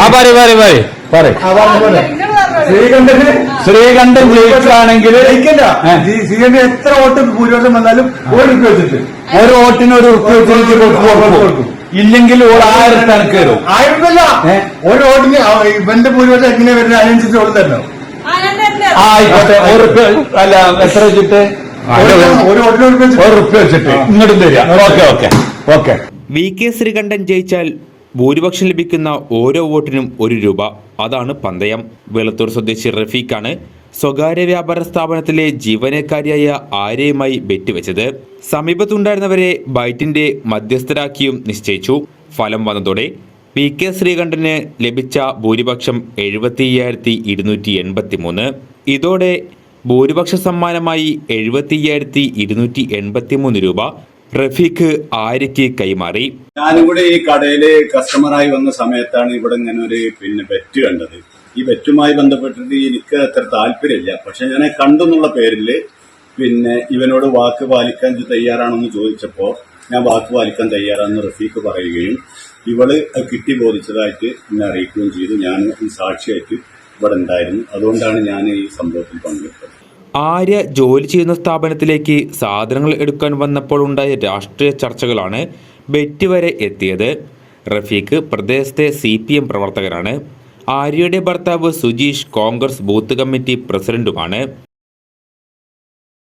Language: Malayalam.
ആ പറ പറ പറ പറ ശ്രീകണ്ഠന് ശ്രീകണ്ഠൻ ജയിക്കുകയാണെങ്കിൽ ഈ ശ്രീകണ്ഠൻ എത്ര വോട്ട് ഭൂരിപക്ഷം വന്നാലും ഒരു രൂപ വെച്ചിട്ട് ഒരു വോട്ടിന് ഒരു ഉറുപ്പ് വെച്ചിട്ട് കൊടുക്കും. ഇല്ലെങ്കിൽ ഒരു ആയിരത്തി കണക്ക് വരും. ആയിരത്തല്ല. ഒരു വോട്ടിന് ഇവന്റെ ഭൂരിപക്ഷം എങ്ങനെ വരുന്ന അതിനനുസരിച്ച് വോട്ട് തരണം. ആയിക്കോട്ടെ. ഒരു അല്ല എത്ര വെച്ചിട്ട്? ഒരു വോട്ടിന് ഒരു രൂപ വെച്ചിട്ട് ഒരു ഉറുപ്പ് വെച്ചിട്ട് ഇങ്ങോട്ടും തരിക. Okay. Okay. Okay. V K Sreekandan ജയിച്ചാൽ ഭൂരിപക്ഷം ലഭിക്കുന്ന ഓരോ വോട്ടിനും ഒരു രൂപ. അതാണ് പന്തയം. വെളുത്തൂർ സ്വദേശി റഫീഖാണ് സ്വകാര്യ വ്യാപാര സ്ഥാപനത്തിലെ ജീവനക്കാരിയായ ആര്യയുമായി ബെറ്റ് വെച്ചത്. സമീപത്തുണ്ടായിരുന്നവരെ ബൈറ്റിന്റെ മധ്യസ്ഥരാക്കിയും നിശ്ചയിച്ചു. ഫലം വന്നതോടെ പി കെ ശ്രീകണ്ഠന് ലഭിച്ച ഭൂരിപക്ഷം എഴുപത്തി അയ്യായിരത്തി ഇരുന്നൂറ്റി എൺപത്തി മൂന്ന് ഇതോടെ ഭൂരിപക്ഷ സമ്മാനമായി എഴുപത്തി അയ്യായിരത്തി ഇരുന്നൂറ്റി എൺപത്തി മൂന്ന് രൂപ റഫീഖ് ആര്യയ്ക്ക് കൈമാറി. ഞാനും കൂടെ ഈ കടയിൽ കസ്റ്റമറായി വന്ന സമയത്താണ് ഇവിടെ ഇങ്ങനെ ഒരു പിന്നെ ബെറ്റ് കണ്ടത്. ഈ ബെറ്റുമായി ബന്ധപ്പെട്ടിട്ട് എനിക്ക് അത്ര താല്പര്യമില്ല. പക്ഷെ ഞാൻ കണ്ടെന്നുള്ള പേരിൽ പിന്നെ ഇവനോട് വാക്ക് പാലിക്കാൻ തയ്യാറാണെന്ന് ചോദിച്ചപ്പോൾ ഞാൻ വാക്ക് പാലിക്കാൻ തയ്യാറാണെന്ന് റഫീഖ് പറയുകയും ഇവൾ കിട്ടി ബോധിച്ചതായിട്ട് എന്നെ അറിയിക്കുകയും ചെയ്തു. ഞാൻ സാക്ഷിയായിട്ട് ഇവിടെ ഉണ്ടായിരുന്നു. അതുകൊണ്ടാണ് ഞാൻ ഈ സംഭവത്തിൽ പങ്കെടുത്തത്. ആര്യ ജോലി ചെയ്യുന്ന സ്ഥാപനത്തിലേക്ക് സാധനങ്ങൾ എടുക്കാൻ വന്നപ്പോൾ ഉണ്ടായ രാഷ്ട്രീയ ചർച്ചകളാണ് ബെറ്റ് വരെ എത്തിയത്. റഫീഖ് പ്രദേശത്തെ സി പി എം പ്രവർത്തകനാണ് ആര്യയുടെ ഭർത്താവ് സുജീഷ് കോൺഗ്രസ് ബൂത്ത് കമ്മിറ്റി പ്രസിഡന്റുമാണ്.